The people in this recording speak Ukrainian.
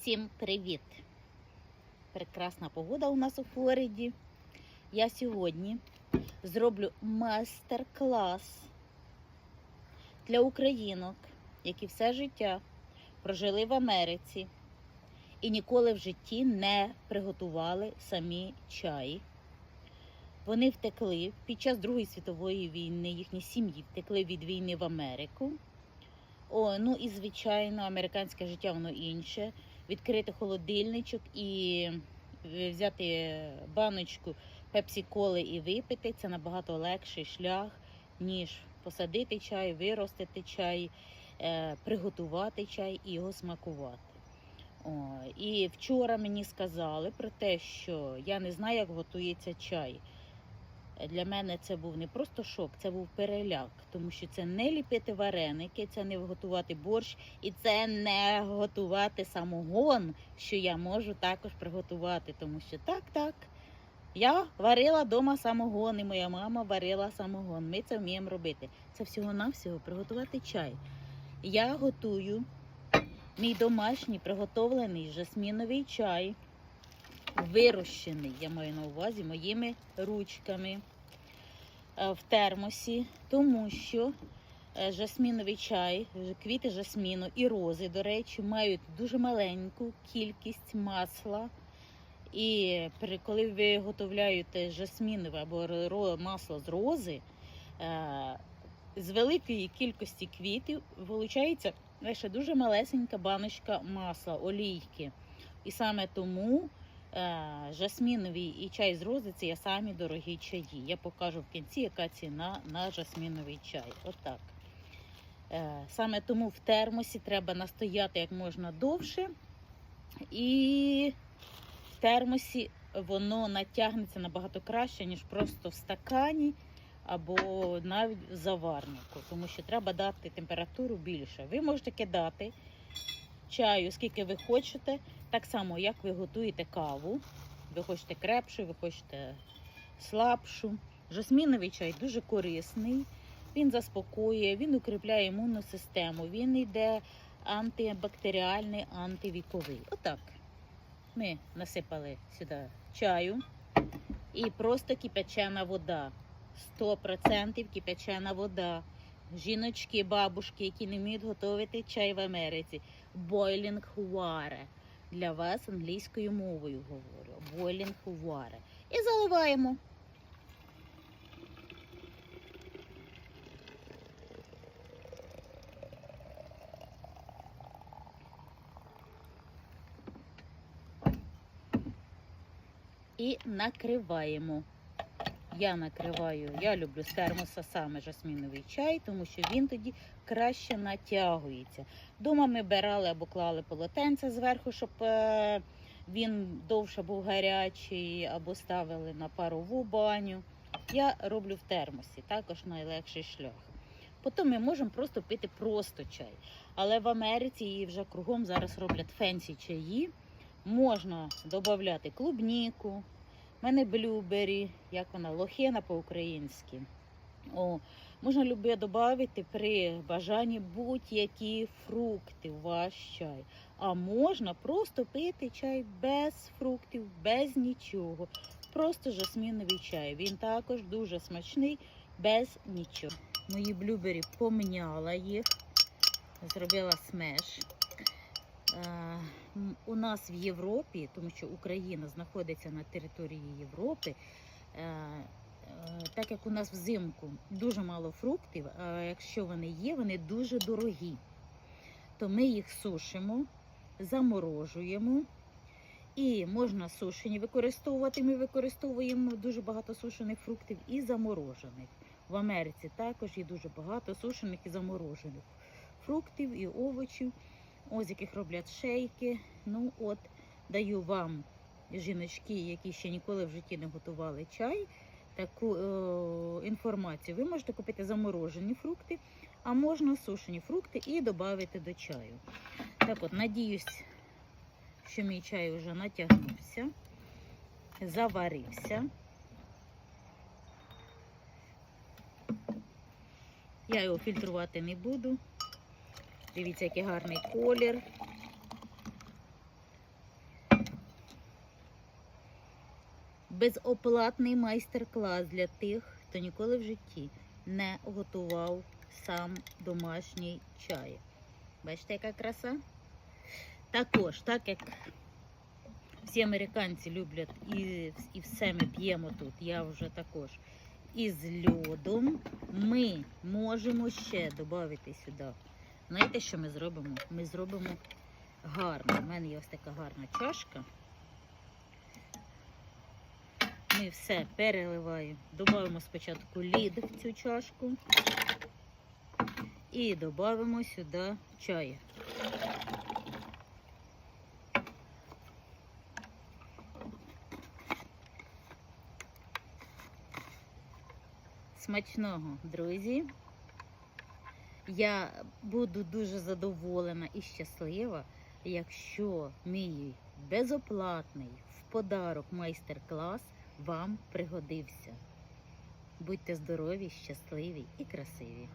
Всім привіт! Прекрасна погода у нас у Флориді. Я сьогодні зроблю майстер-клас для українок, які все життя прожили в Америці і ніколи в житті не приготували самі чай. Вони втекли під час Другої світової війни, їхні сім'ї втекли від війни в Америку. О, ну і звичайно, американське життя воно інше. Відкрити холодильничок і е, взяти баночку пепсі-коли і випити це набагато легший шлях, ніж посадити чай, виростити чай, е, приготувати чай і його смакувати. О, і вчора мені сказали про те, що я не знаю, як готується чай. Для мене це був не просто шок, це був переляк, тому що це не ліпити вареники, це не готувати борщ і це не готувати самогон, що я можу також приготувати. Тому що так, так. Я варила вдома самогон, і моя мама варила самогон. Ми це вміємо робити. Це всього-навсього приготувати чай. Я готую мій домашній приготовлений жасміновий чай вирощений, я маю на увазі, моїми ручками е, в термосі, тому що е, жасміновий чай, квіти жасміну і рози, до речі, мають дуже маленьку кількість масла. І коли ви виготовляєте жасмінове або масло з рози, е, з великої кількості квітів виходить лише дуже малесенька баночка масла, олійки. І саме тому е, жасміновий і чай з рози є самі дорогі чаї. Я покажу в кінці, яка ціна на жасміновий чай. Отак. Е, саме тому в термосі треба настояти як можна довше. І в термосі воно натягнеться набагато краще, ніж просто в стакані або навіть в заварнику, тому що треба дати температуру більше. Ви можете кидати чаю, скільки ви хочете, так само, як ви готуєте каву. Ви хочете крепшу, ви хочете слабшу. Жасміновий чай дуже корисний. Він заспокоює, він укріпляє імунну систему, він йде антибактеріальний, антивіковий. Отак. Ми насипали сюди чаю і просто кипячена вода. 100% кипячена вода. Жіночки, бабушки, які не вміють готувати чай в Америці. Boiling water. Для вас англійською мовою говорю. Boiling water. І заливаємо. І накриваємо. Я накриваю, я люблю з термоса саме жасміновий чай, тому що він тоді краще натягується. Дома ми брали або клали полотенце зверху, щоб е, він довше був гарячий, або ставили на парову баню. Я роблю в термосі, також найлегший шлях. Потім ми можемо просто пити просто чай. Але в Америці і вже кругом зараз роблять фенсі чаї. Можна додати клубніку, у мене блюбері, як вона, лохина по-українськи. О, можна любе додати при бажанні будь-які фрукти в ваш чай. А можна просто пити чай без фруктів, без нічого. Просто жасміновий чай. Він також дуже смачний, без нічого. Мої блюбері поміняла їх, зробила смеш. У нас в Європі, тому що Україна знаходиться на території Європи, е, е, так як у нас взимку дуже мало фруктів, а якщо вони є, вони дуже дорогі. То ми їх сушимо, заморожуємо. І можна сушені використовувати. Ми використовуємо дуже багато сушених фруктів і заморожених. В Америці також є дуже багато сушених і заморожених фруктів і овочів ось яких роблять шейки. Ну от, даю вам, жіночки, які ще ніколи в житті не готували чай, таку е, інформацію. Ви можете купити заморожені фрукти, а можна сушені фрукти і додати до чаю. Так от, надіюсь, що мій чай вже натягнувся, заварився. Я його фільтрувати не буду. Дивіться, який гарний колір. Безоплатний майстер-клас для тих, хто ніколи в житті не готував сам домашній чай. Бачите, яка краса? Також, так як всі американці люблять і і все ми п'ємо тут, я вже також із льодом, ми можемо ще додати сюди. Знаєте, що ми зробимо? Ми зробимо гарно. У мене є ось така гарна чашка. Ми все переливаємо. Додаємо спочатку лід в цю чашку і додаємо сюди чай. Смачного, друзі. Я буду дуже задоволена і щаслива, якщо мій безоплатний в подарок майстер-клас вам пригодився. Будьте здорові, щасливі і красиві!